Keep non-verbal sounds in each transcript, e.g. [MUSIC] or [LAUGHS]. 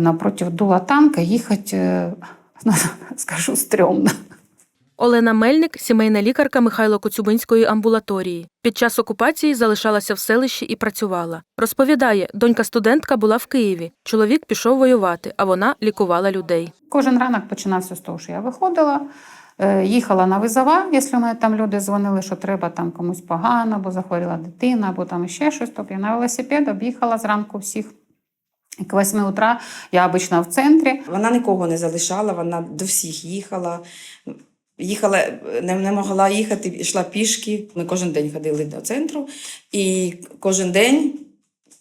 Напротив дула танка їхати, е, [LAUGHS] скажу, стрьомно. Олена Мельник, сімейна лікарка Михайло Коцюбинської амбулаторії. Під час окупації залишалася в селищі і працювала. Розповідає, донька студентка була в Києві. Чоловік пішов воювати, а вона лікувала людей. Кожен ранок починався з того, що я виходила, е, їхала на визова, якщо мене там люди дзвонили, що треба там комусь погано, або захворіла дитина, або там ще щось. Тобто я на велосипед об'їхала зранку всіх. К 8 утра я обично в центрі. Вона нікого не залишала, вона до всіх їхала. Їхала, не, не могла їхати, йшла пішки. Ми кожен день ходили до центру, і кожен день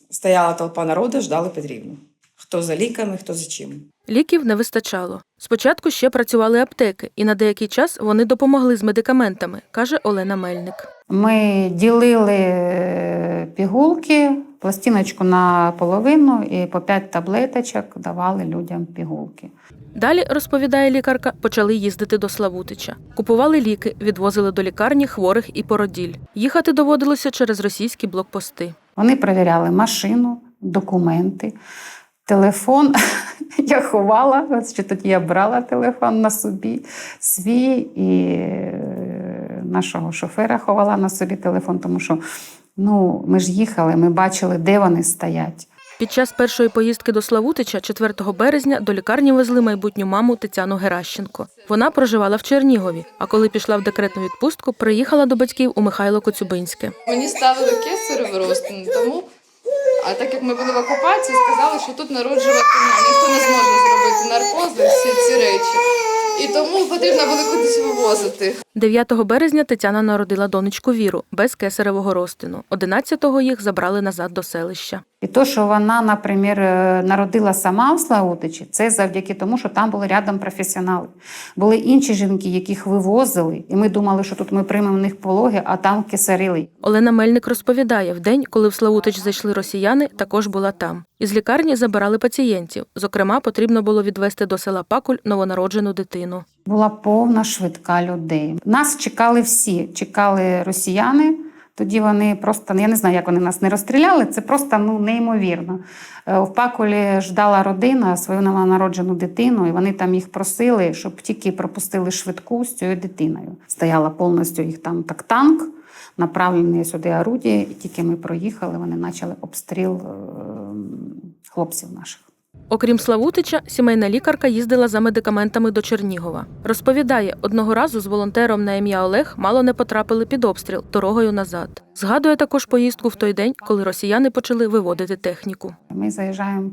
стояла толпа народу, ждали Петрівну. Хто за ліками, хто за чим. Ліків не вистачало. Спочатку ще працювали аптеки, і на деякий час вони допомогли з медикаментами, каже Олена Мельник. Ми ділили е, пігулки, пластиночку на половину і по 5 таблеточок давали людям пігулки. Далі, розповідає лікарка, почали їздити до Славутича. Купували ліки, відвозили до лікарні хворих і породіль. Їхати доводилося через російські блокпости. Вони перевіряли машину, документи, телефон. [LAUGHS] Я ховала, ще тоді я брала телефон на собі свій і е, нашого шофера ховала на собі телефон, тому що ну, ми ж їхали, ми бачили, де вони стоять. Під час першої поїздки до Славутича, 4 березня, до лікарні везли майбутню маму Тетяну Геращенко. Вона проживала в Чернігові, а коли пішла в декретну відпустку, приїхала до батьків у Михайло Коцюбинське. Мені ставили кесаревий розтин, тому. А так як ми були в окупації, сказали, що тут народжувати ніхто не зможе зробити наркози, всі ці речі. І тому потрібно було кудись вивозити. 9 березня Тетяна народила донечку Віру без кесаревого розтину. 11-го їх забрали назад до селища. І то, що вона, наприклад, е, народила сама в Славутичі, це завдяки тому, що там були рядом професіонали. Були інші жінки, яких вивозили, і ми думали, що тут ми приймемо в них пологи, а там кисарили. Олена Мельник розповідає, в день, коли в Славутич зайшли росіяни, також була там. Із лікарні забирали пацієнтів. Зокрема, потрібно було відвести до села Пакуль новонароджену дитину. Була повна швидка людей. Нас чекали всі, чекали росіяни. Тоді вони просто, я не знаю, як вони нас не розстріляли, це просто ну, неймовірно. Е, В Пакулі ждала родина свою новонароджену дитину, і вони там їх просили, щоб тільки пропустили швидку з цією дитиною. Стояла повністю їх там так танк, направлений сюди орудія, і тільки ми проїхали, вони почали обстріл е, хлопців наших. Окрім Славутича, сімейна лікарка їздила за медикаментами до Чернігова. Розповідає, одного разу з волонтером на ім'я Олег мало не потрапили під обстріл дорогою назад. Згадує також поїздку в той день, коли росіяни почали виводити техніку. Ми заїжджаємо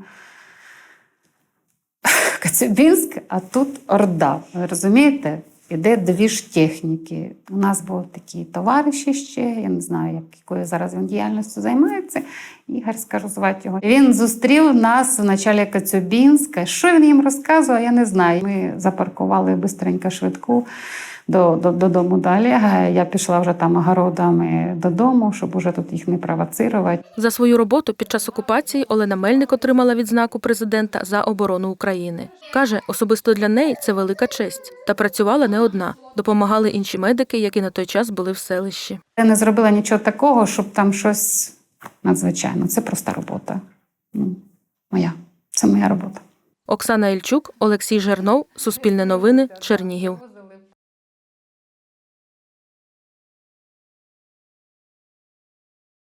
в Коцюбинськ, а тут Орда. Ви розумієте? Іде дві ж техніки. У нас був такий товариш ще, я не знаю, якою зараз він діяльністю займається. Ігор, скажу звати його. Він зустрів нас в началі Коцюбінська. Що він їм розказував, я не знаю. Ми запаркували бистренько швидку до, до, додому до Олега. Я пішла вже там огородами додому, щоб уже тут їх не провоцирувати. За свою роботу під час окупації Олена Мельник отримала відзнаку президента за оборону України. Каже, особисто для неї це велика честь. Та працювала не одна. Допомагали інші медики, які на той час були в селищі. Я не зробила нічого такого, щоб там щось надзвичайно. Це проста робота. Ну, моя. Це моя робота. Оксана Ільчук, Олексій Жернов, Суспільне новини, Чернігів.